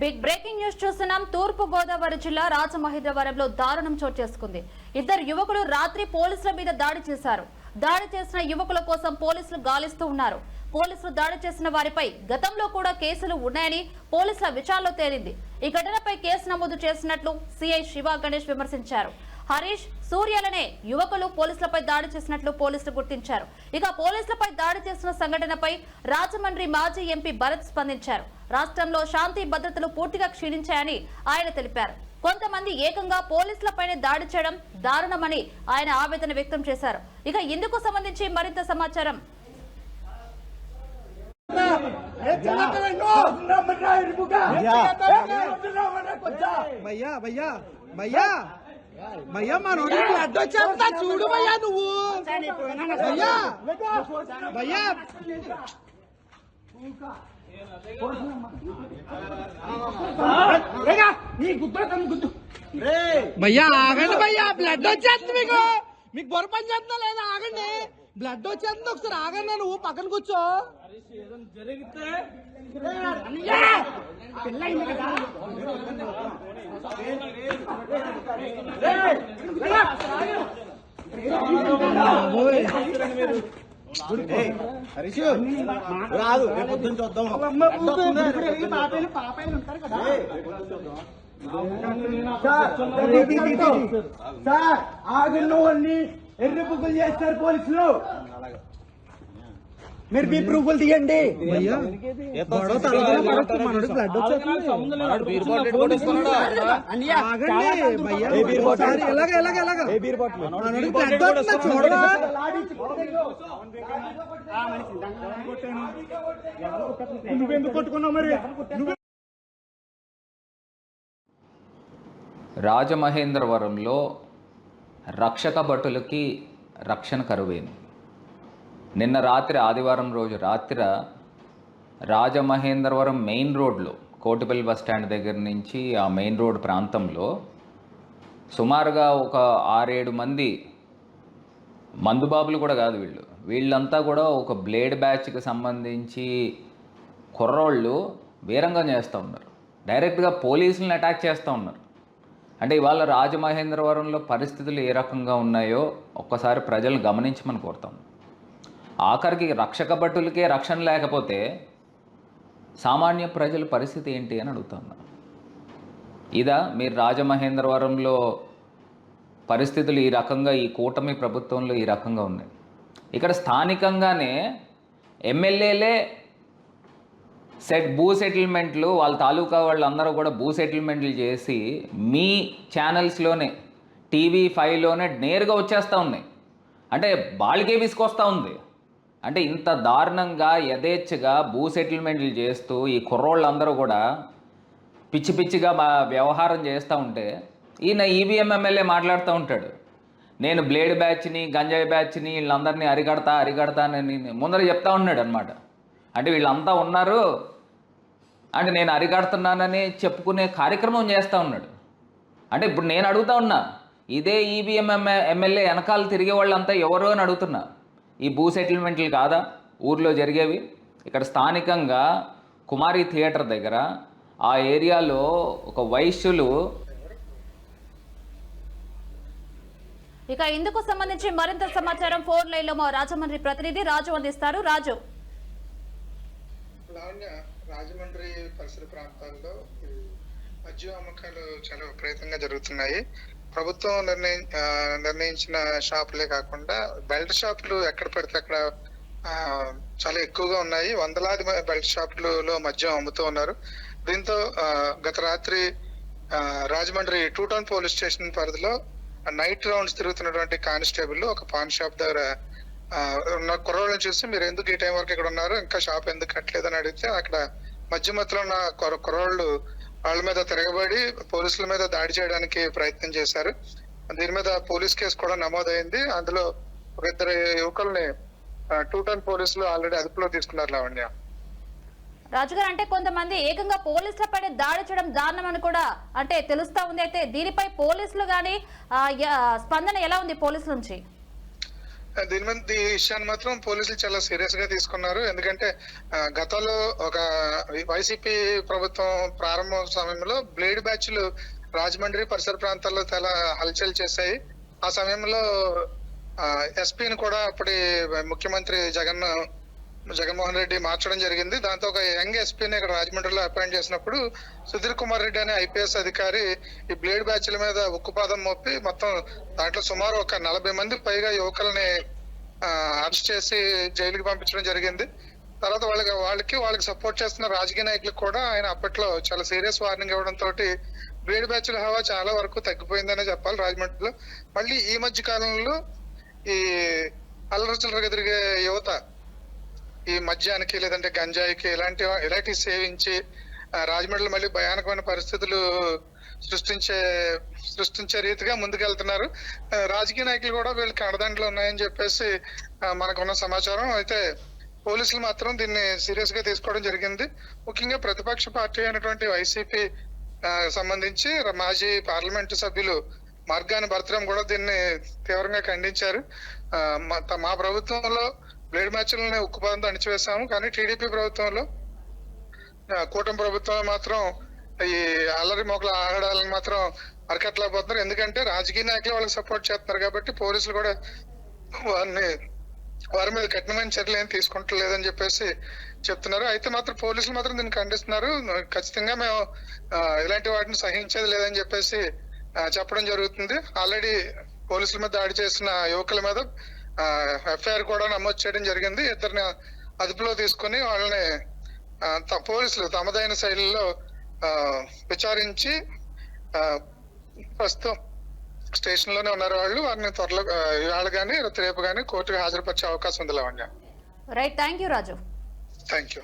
Big breaking news చూస్తున్నాం. తూర్పు గోదావరి జిల్లా రాజమహేంద్రవరంలో దారుణం చోటు చేసుకుంది. ఇద్దరు యువకులు రాత్రి పోలీసుల మీద దాడి చేశారు. దాడి చేసిన యువకుల కోసం పోలీసులు గాలిస్తూ ఉన్నారు. పోలీసులు దాడి చేసిన వారిపై గతంలో కూడా కేసులు ఉన్నాయని పోలీసుల విచారణలో తేలింది. ఈ ఘటనపై కేసు నమోదు చేసినట్లు సిఐ శివ గణేష్ విమర్శించారు. హరీష్ సూర్యలనే యువకులు పోలీసులపై దాడి చేసినట్లు పోలీసులు గుర్తించారు. ఇక పోలీసులపై దాడి చేసిన సంఘటనపై రాజమండ్రి మాజీ ఎంపీ భరత్ స్పందించారు. రాష్ట్రంలో శాంతి భద్రతలు పూర్తిగా క్షీణించాయని ఆయన తెలిపారు. కొంతమంది ఏకంగా పోలీసులపైనే దాడి చేయడం దారుణమని ఆయన ఆవేదన వ్యక్తం చేశారు. ఇక ఇందుకు సంబంధించి మరింత సమాచారం. భయ్యా భయ్యా భయ్యా భయ్యా మా నోటి బ్లడ్ వచ్చేస్తా. చూడు భయ్యా నువ్వు. భయ్యా. భయ్యా. భయ్యా ఆగండి భయ్యా. బ్లడ్ వచ్చేస్తుంది మీకు. మీకు బొర పని చేస్తున్నా లేదా? ఆగండి. బ్లడ్ వచ్చేస్తుంది ఒకసారి. ఆగండి నువ్వు పక్కన కూర్చో. హరీష్ రాదు రేపు పొద్దున్న చూద్దాం సార్ ఆగిన వాళ్ళని ఎర్రి బుక్కులు చేస్తారు పోలీసులు మీరు మీ ప్రూఫ్లు తీయండి. నువ్వెందుకు కొట్టుకున్నావు మరి? రాజమహేంద్రవరంలో రక్షక భటులకి రక్షణ కరువైంది నిన్న రాత్రి ఆదివారం రోజు రాత్రి రాజమహేంద్రవరం మెయిన్ రోడ్లో కోటిపల్లి బస్ స్టాండ్ దగ్గర నుంచి ఆ మెయిన్ రోడ్ ప్రాంతంలో సుమారుగా ఒక ఆరేడు మంది మందుబాబులు కూడా కాదు వీళ్ళు. వీళ్ళంతా కూడా ఒక బ్లేడ్ బ్యాచ్కి సంబంధించి కుర్రోళ్ళు వీరంగం చేస్తూ ఉన్నారు. డైరెక్ట్గా పోలీసులను అటాక్ చేస్తూ ఉన్నారు. అంటే ఇవాళ రాజమహేంద్రవరంలో పరిస్థితులు ఏ రకంగా ఉన్నాయో ఒక్కసారి ప్రజలను గమనించమని కోరుతాం ఆఖరికి రక్షక భటులకే రక్షణ లేకపోతే సామాన్య ప్రజల పరిస్థితి ఏంటి అని అడుగుతున్నా ఇదా మీరు రాజమహేంద్రవరంలో పరిస్థితులు ఈ రకంగా ఈ కూటమి ప్రభుత్వంలో ఈ రకంగా ఉన్నాయి ఇక్కడ స్థానికంగానే ఎమ్మెల్యేలే సెట్ భూ సెటిల్మెంట్లు వాళ్ళ తాలూకా వాళ్ళందరూ కూడా భూ సెటిల్మెంట్లు చేసి మీ ఛానల్స్లోనే టీవీ ఫైవ్లోనే నేరుగా వచ్చేస్తూ ఉన్నాయి. అంటే బాలికే విసుకొస్తూ ఉంది. అంటే ఇంత దారుణంగా యథేచ్ఛగా భూ సెటిల్మెంట్లు చేస్తూ ఈ కుర్రోళ్ళందరూ కూడా పిచ్చి పిచ్చిగా మా వ్యవహారం చేస్తూ ఉంటే ఈయన ఈవీఎం ఎమ్మెల్యే మాట్లాడుతూ ఉంటాడు. నేను బ్లేడ్ బ్యాచ్ని గంజాయి బ్యాచ్ని వీళ్ళందరినీ అరిగడతా అరిగడతానని ముందర చెప్తా ఉన్నాడు అనమాట అంటే వీళ్ళంతా ఉన్నారు. అంటే నేను అరిగడుతున్నానని చెప్పుకునే కార్యక్రమం చేస్తూ ఉన్నాడు. అంటే ఇప్పుడు నేను అడుగుతా ఉన్నా ఇదే ఈవీఎం ఎమ్మెల్యే వెనకాల తిరిగే వాళ్ళంతా ఎవరో అని అడుగుతున్నా. ఈ భూ సెటిల్మెంట్లు కాదా? ఊర్లో జరిగేవి? ఇక్కడ స్థానికంగా కుమారి థియేటర్ దగ్గర ఆ ఏరియాలో ఒక వైశ్యులు ఇక ఇందుకు సంబంధించి మరింత సమాచారం ఫోన్ లైన్లో మా రాజమండ్రి ప్రతినిధి రాజు అందిస్తారు. రాజు. రాజమండ్రి పరిసర ప్రాంతాల్లో మద్యం అమ్మకాలు చాలా విపరీతంగా జరుగుతున్నాయి. ప్రభుత్వం నిర్ణయం నిర్ణయించిన షాపులే కాకుండా బెల్ట్ షాపులు ఎక్కడ పడితే అక్కడ చాలా ఎక్కువగా ఉన్నాయి. వందలాది బెల్ట్ షాపులలో మద్యం అమ్ముతూ ఉన్నారు. దీంతో గత రాత్రి Rajahmundry two town police station పరిధిలో నైట్ రౌండ్స్ తిరుగుతున్నటువంటి కానిస్టేబుల్ ఒక పాన్ షాప్ దగ్గర ఉన్న కుర్రోళ్ళని చూసి మీరు ఎందుకు ఈ టైం వరకు ఇక్కడ ఉన్నారు? ఇంకా షాప్ ఎందుకు కట్టలేదు అని అడిగితే అక్కడ మధ్య మధ్యలో ఉన్న కుర్ర- కుర్రోళ్ళు వాళ్ళ మీద తిరగబడి పోలీసుల మీద దాడి చేయడానికి ప్రయత్నం చేశారు. దీని మీద పోలీస్ కేసు కూడా నమోదైంది. అందులో ఒక ఇద్దరు యువకుల్ని టూ టౌన్ పోలీసులు ఆల్రెడీ అదుపులో తీసుకున్నారు లావణ్య. రాజుగారు అంటే కొంతమంది ఏకంగా పోలీసులపై దాడి చేయడం దారుణమని కూడా అంటే తెలుస్తా ఉంది. అయితే దీనిపై పోలీసులు గాని స్పందన ఎలా ఉంది పోలీసుల నుంచి? దీని మీద ఈ విషయాన్ని మాత్రం పోలీసులు చాలా సీరియస్గా తీసుకున్నారు. ఎందుకంటే గతంలో ఒక వైసీపీ ప్రభుత్వం ప్రారంభ సమయంలో బ్లేడ్ బ్యాచ్లు రాజమండ్రి పరిసర ప్రాంతాల్లో చాలా హల్చల్ చేశాయి. ఆ సమయంలో ఎస్పీని కూడా అప్పటి ముఖ్యమంత్రి జగన్ జగన్మోహన్ రెడ్డి మార్చడం జరిగింది. దాంతో ఒక యంగ్ ఎస్పీని ఇక్కడ రాజమండ్రిలో అపాయింట్ చేసినప్పుడు సుధీర్ కుమార్ రెడ్డి అనే ఐపీఎస్ అధికారి ఈ బ్లేడ్ బ్యాచ్ల మీద ఉక్కుపాదం మోపి మొత్తం దాంట్లో సుమారు ఒక నలభై మంది పైగా యువకుల్ని అరెస్ట్ చేసి జైలుకి పంపించడం జరిగింది. తర్వాత వాళ్ళకి వాళ్ళకి వాళ్ళకి సపోర్ట్ చేస్తున్న రాజకీయ నాయకులకు కూడా ఆయన అప్పట్లో చాలా సీరియస్ వార్నింగ్ ఇవ్వడం తోటి బ్లేడ్ బ్యాచ్ల హవా చాలా వరకు తగ్గిపోయిందనే చెప్పాలి రాజమండ్రిలో. మళ్ళీ ఈ మధ్య కాలంలో ఈ అల్లరచలరగా తిరిగే యువత ఈ మద్యానికి లేదంటే గంజాయికి ఇలాంటి ఇలాంటివి సేవించి రాజమండ్రిలో మళ్ళీ భయానకమైన పరిస్థితులు సృష్టించే సృష్టించే రీతిగా ముందుకెళ్తున్నారు. రాజకీయ నాయకులు కూడా వీళ్ళకి అండదండలు ఉన్నాయని చెప్పేసి మనకున్న సమాచారం. అయితే పోలీసులు మాత్రం దీన్ని సీరియస్గా తీసుకోవడం జరిగింది. ముఖ్యంగా ప్రతిపక్ష పార్టీ అయినటువంటి వైసీపీ సంబంధించి మాజీ పార్లమెంటు సభ్యులు మార్గాని భర్తరం కూడా దీన్ని తీవ్రంగా ఖండించారు. మా ప్రభుత్వంలో బ్లేడ్ ఉక్కు ఉక్కుపాదంతో అణిచివేశాము. కానీ టీడీపీ ప్రభుత్వంలో కూటమి ప్రభుత్వం మాత్రం ఈ అల్లరి మొక్కలు ఆగడాలను మాత్రం అరకట్లేకపోతున్నారు ఎందుకంటే రాజకీయ నాయకులు వాళ్ళకి సపోర్ట్ చేస్తున్నారు కాబట్టి పోలీసులు కూడా వారిని వారి మీద కఠినమైన చర్యలు ఏం తీసుకుంటలేదని చెప్పేసి చెప్తున్నారు. అయితే మాత్రం పోలీసులు మాత్రం దీన్ని ఖండిస్తున్నారు. ఖచ్చితంగా మేము ఇలాంటి వాటిని సహించేది లేదని చెప్పేసి చెప్పడం జరుగుతుంది. ఆల్రెడీ పోలీసుల మీద దాడి చేసిన యువకుల మీద ఎఫ్ఐఆర్ కూడా నమోదు చేయడం జరిగింది. ఇద్దరిని అదుపులో తీసుకొని వాళ్ళని పోలీసులు తమదైన శైలిలో విచారించి ప్రస్తుతం స్టేషన్లోనే ఉన్నారు వాళ్ళు. వారిని త్వరలో ఇవాళ కానీ రేపు కానీ కోర్టుకు హాజరుపరిచే అవకాశం ఉంది Lavanya. Right thank you Raju thank you